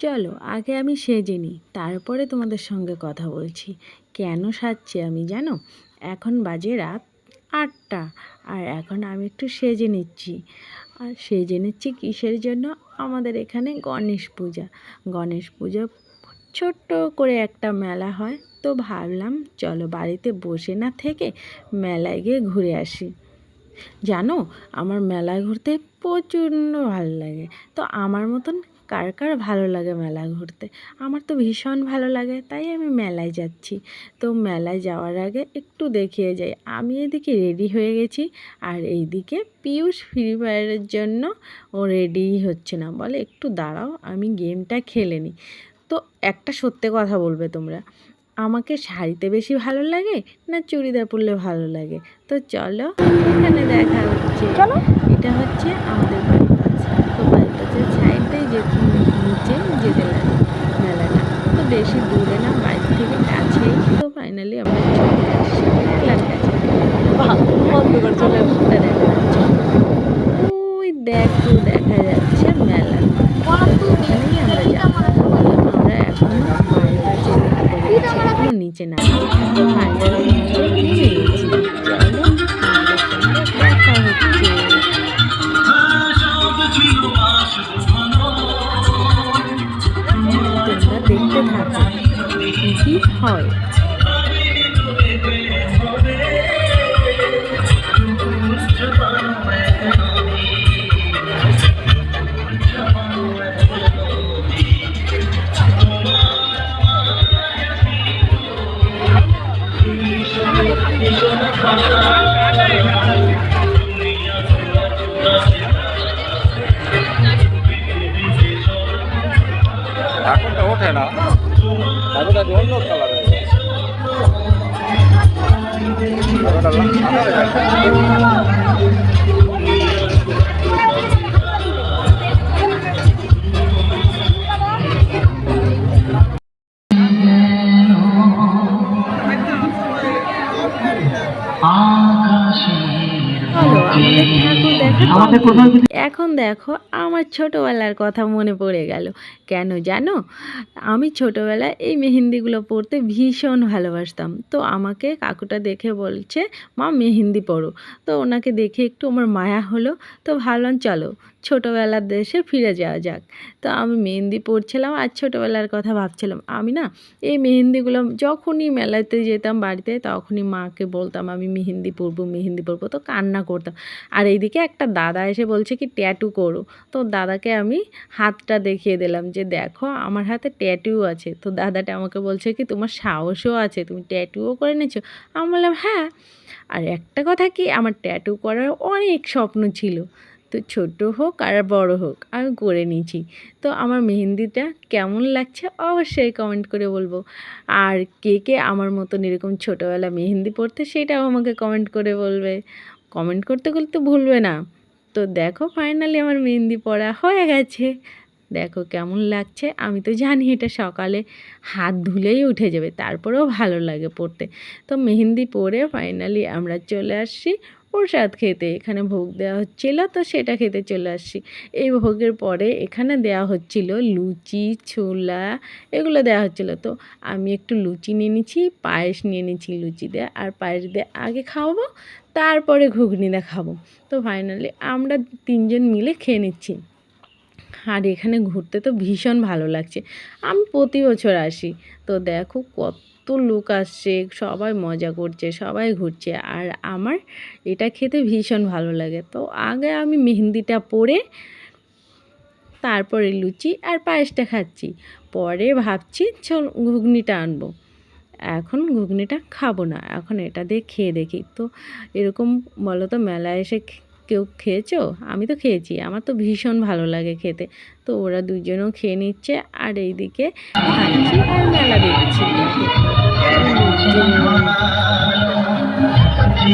চলো, আগে আমি সেজে নিই, তারপরে তোমাদের সঙ্গে কথা বলছি। কেন সাজছি আমি জানো? এখন বাজে রাত আটটা, আর এখন আমি একটু সেজে নিচ্ছি। আর সেজে নিচ্ছি কিসের জন্য? আমাদের এখানে গণেশ পূজা। গণেশ পূজা ছোট্ট করে একটা মেলা হয়, তো ভাবলাম চলো বাড়িতে বসে না থেকে মেলায় গিয়ে ঘুরে আসি। জানো, আমার মেলায় ঘুরতে প্রচণ্ড ভালো লাগে তো আমার মতন কার কার ভালো লাগে মেলা ঘুরতে? আমার তো ভীষণ ভালো লাগে তাই আমি মেলায় যাচ্ছি। তো মেলায় যাওয়ার আগে একটু দেখিয়ে যাই। আমি এদিকে রেডি হয়ে গেছি আর এইদিকে পিউষ ফ্রি ফায়ারের জন্য ও রেডিই হচ্ছে না। বলে একটু দাঁড়াও আমি গেমটা খেলে নিই। তো একটা সত্যি কথা বলবে তোমরা আমাকে শাড়িতে বেশি ভালো লাগে না চুড়িদার পরলে ভালো লাগে? তো চলো এখানে দেখা হচ্ছে। এটা হচ্ছে আমাদের যে নিচে যেতে লাগে মেলাটা তো বেশি দূরে না বাড়ি থেকে কাছেই। তো ফাইনালি আমরা চলে দেখা যাচ্ছে ওই দেখো যাচ্ছে মেলা। আমরা এখনও নিচে না দেখতে থাকো। কি হয়? ঠাকুরটা ওঠে না। যে অন্য কালার হয়ে এখন দেখো আমার ছোটবেলার কথা মনে পড়ে গেল। কেন জানো? আমি ছোটোবেলায় এই মেহেন্দিগুলো পড়তে ভীষণ ভালোবাসতাম। তো আমাকে কাকুটা দেখে বলছে মা মেহেন্দি পড়ো। তো ওনাকে দেখে একটু আমার মায়া হলো। তো ভাবলাম চলো ছোটোবেলার দেশে ফিরে যাওয়া যাক। তো আমি মেহেন্দি পড়ছিলাম আর ছোটোবেলার কথা ভাবছিলাম। আমি না এই মেহেন্দিগুলো যখনই মেলাতে যেতাম বাড়িতে তখনই মাকে বলতাম, আমি মেহেন্দি পরবো মেহেন্দি পরবো। তো কান্না করতাম। আর এইদিকে একটা দাদা এসে বলছে কি, ট্যাটু করো। তো দাদাকে আমি হাতটা দেখিয়ে দিলাম যে, দেখো, আমার হাতে ট্যাটু আছে। তো দাদাটা আমাকে বলছে কি, তোমার সাহসও আছে, তুমি ট্যাটুও করে নিয়েছো। আমি বললাম হ্যাঁ। আর একটা কথা কি, আমার ট্যাটু করার অনেক স্বপ্ন ছিল। তো ছোট হোক আর বড় হোক, আমি করে নিয়েছি। তো আমার মেহেন্দিটা কেমন লাগছে অবশ্যই কমেন্ট করে বলব। আর কে কে আমার মতন এরকম ছোটোবেলা মেহেন্দি পড়তে সেটাও আমাকে কমেন্ট করে বলবে। কমেন্ট করতে করতে ভুলবে না। তো দেখো ফাইনালি আমার মেহেন্দি পড়া হয়ে গেছে। দেখো কেমন লাগছে, আমি তো জানি এটা সকালে হাত ধুলেই উঠে যাবে, তারপরেও ভালো লাগে পড়তে। তো মেহেন্দি পরে ফাইনালি আমরা চলে আসছি প্রসাদ খেতে। এখানে ভোগ দেওয়া হচ্ছিল, তো সেটা খেতে চলে আসছি। এই ভোগের পরে এখানে দেওয়া হচ্ছিল লুচি, ছোলা, এগুলো দেওয়া হচ্ছিল। তো আমি একটু লুচি নিয়ে নিচ্ছি, পায়েস নিয়ে নিচ্ছি লুচি দিয়ে, আর পায়েস দিয়ে আগে খাওয়াবো, তারপরে ঘুগনি দিয়ে খাব। তো ফাইনালি আমরা তিনজন মিলে খেয়ে নিচ্ছি। আর এখানে ঘুরতে তো ভীষণ ভালো লাগছে। আমি প্রতি বছর আসি। তো দেখো কত লোক আসছে, সবাই মজা করছে, সবাই ঘুরছে আর আমার এটা খেতে ভীষণ ভালো লাগে। তো আগে আমি মেহেন্দিটা পরে, তারপরে লুচি আর পায়েসটা খাচ্ছি। পরে ভাবছি, চল ঘুগনিটা আনব। এখন ঘুগনিটা খাব না, এখন এটা দিয়ে খেয়ে দেখি। তো এরকম বলো তো মেলায় এসে কেউ খেয়েছো? আমি তো খেয়েছি, আমার তো ভীষণ ভালো লাগে খেতে। তো ওরা দুজনেও খেয়ে নিচ্ছে আর এইদিকে খাচ্ছি আর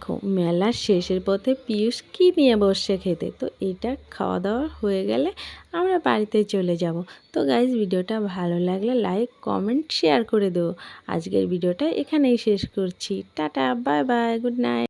দেখো মেলার শেষের পথে পিয়ুষ কি নিয়ে বসছে খেতে? তো এটা খাওয়া দাওয়া হয়ে গেলে আমরা বাড়িতে চলে যাব। তো গাইজ ভিডিওটা ভালো লাগলে লাইক কমেন্ট শেয়ার করে দেবো আজকের ভিডিওটা এখানেই শেষ করছি। Tata bye bye good night